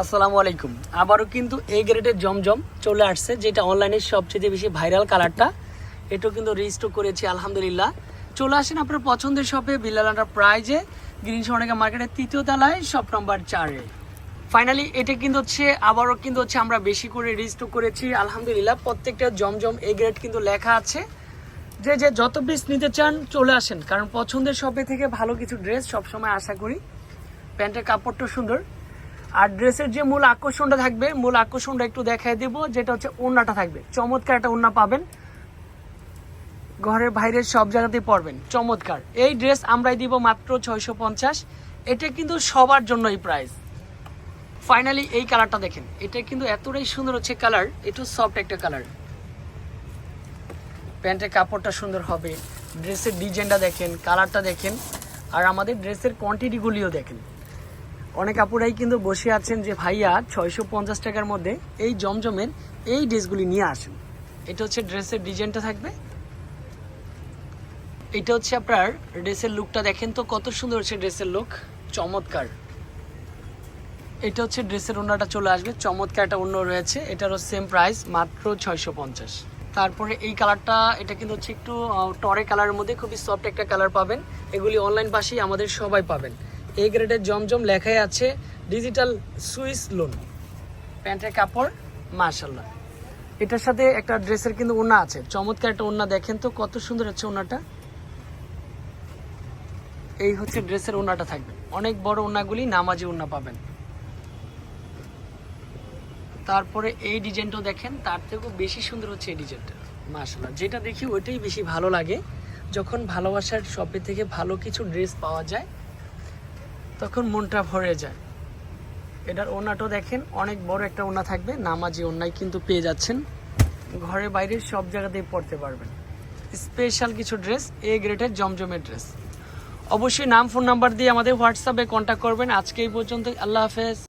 আসসালামু আলাইকুম। আবারও কিন্তু এই গ্রেডের জমজম চলে আসছে, যেটা অনলাইনে সবচেয়ে বেশি ভাইরাল কালারটা এটাও কিন্তু রেজিস্টার করেছি, আলহামদুলিল্লাহ। চলে আসেন আপনার পছন্দের শপে বিল্লালান্ডার প্রাইজে গ্রিন সোনাকা মার্কেটের তৃতীয় তলায় শপ নম্বর চারে ফাইনালি এটা কিন্তু হচ্ছে, আবারও কিন্তু হচ্ছে আমরা বেশি করে রেজিস্টার করেছি, আলহামদুলিল্লাহ। প্রত্যেকটা জমজম এই গ্রেড কিন্তু লেখা আছে। যে যে, যত পিস নিতে চান, চলে আসেন। কারণ পছন্দের শপে থেকে ভালো কিছু ড্রেস সবসময় আশা করি। প্যান্টের কাপড়টা সুন্দর। আর ড্রেসের যে মূল আকর্ষণটা থাকবে, মূল আকর্ষণটা একটু দেখাই দেবো, যেটা হচ্ছে ওড়নাটা থাকবে। চমৎকার একটা ওড়না পাবেন। ঘরের বাইরের সব জায়গাতেই পরবেন। চমৎকার। এই ড্রেস আমরাই দিব মাত্র ছয়শো পঞ্চাশ। এটা কিন্তু সবার জন্যই প্রাইস ফাইনালি এই কালারটা দেখেন। এটা কিন্তু এতটাই সুন্দর হচ্ছে কালার একটু সফট একটা কালার প্যান্টের কাপড়টা সুন্দর হবে। ড্রেসের ডিজাইনটা দেখেন কালারটা দেখেন। আর আমাদের ড্রেসের কোয়ান্টিটিগুলিও দেখেন। অনেক আপুরাই কিন্তু বসে আছেন যে, ভাইয়া, ছয়শো পঞ্চাশ টাকার মধ্যে এই জমজমের এই ড্রেসগুলি নিয়ে আসেন। এটা হচ্ছে ড্রেসের ডিজাইনটা থাকবে। এটা হচ্ছে আপনার ড্রেসের লুকটা। দেখেন তো কত সুন্দর হচ্ছে ড্রেসের লুক। চমৎকার। এটা হচ্ছে ড্রেসের ওনাটা চলে আসবে। চমৎকার একটা অন্য রয়েছে। এটারও সেম প্রাইস মাত্র ছয়শো পঞ্চাশ। তারপরে এই কালারটা, এটা কিন্তু হচ্ছে একটু টরে কালারের মধ্যে খুবই সফট একটা কালার পাবেন। এগুলি অনলাইন পাশেই আমাদের সবাই পাবেন। এই গ্রেডের জমজম লেখাই আছে ডিজিটাল সুইস লোন প্যান্টের কাপড় মাশাল্লাহ এটার সাথে একটা ড্রেসের কিন্তু ওনা আছে। চমৎকার একটা ওনা দেখেন তো কত সুন্দর হচ্ছে ওনাটা এই হচ্ছে ড্রেসের ওনাটা থাকবে। অনেক বড় ওনাগুলি নামাজি ওনা পাবেন। তারপরে এই ডিজাইনটাও দেখেন, তার থেকেও বেশি সুন্দর হচ্ছে এই ডিজাইনটা। মাশাল্লাহ যেটা দেখি ওইটাই বেশি ভালো লাগে। যখন ভালোবাসার শপে থেকে ভালো কিছু ড্রেস পাওয়া যায় তখন মনটা ভরে যায়। এটার ওনাটাও দেখেন, অনেক বড় একটা ওনা থাকবে, নামাজি ওনায় কিন্তু পেয়ে যাচ্ছেন। ঘরে বাইরে সব জায়গাতেই পড়তে পারবেন। স্পেশাল কিছু ড্রেস, এ গ্রেডের জমজমের ড্রেস। অবশ্যই নাম, ফোন নাম্বার দিয়ে আমাদের হোয়াটসঅ্যাপে কন্ট্যাক্ট করবেন। আজকে এই পর্যন্ত আল্লাহ হাফেজ।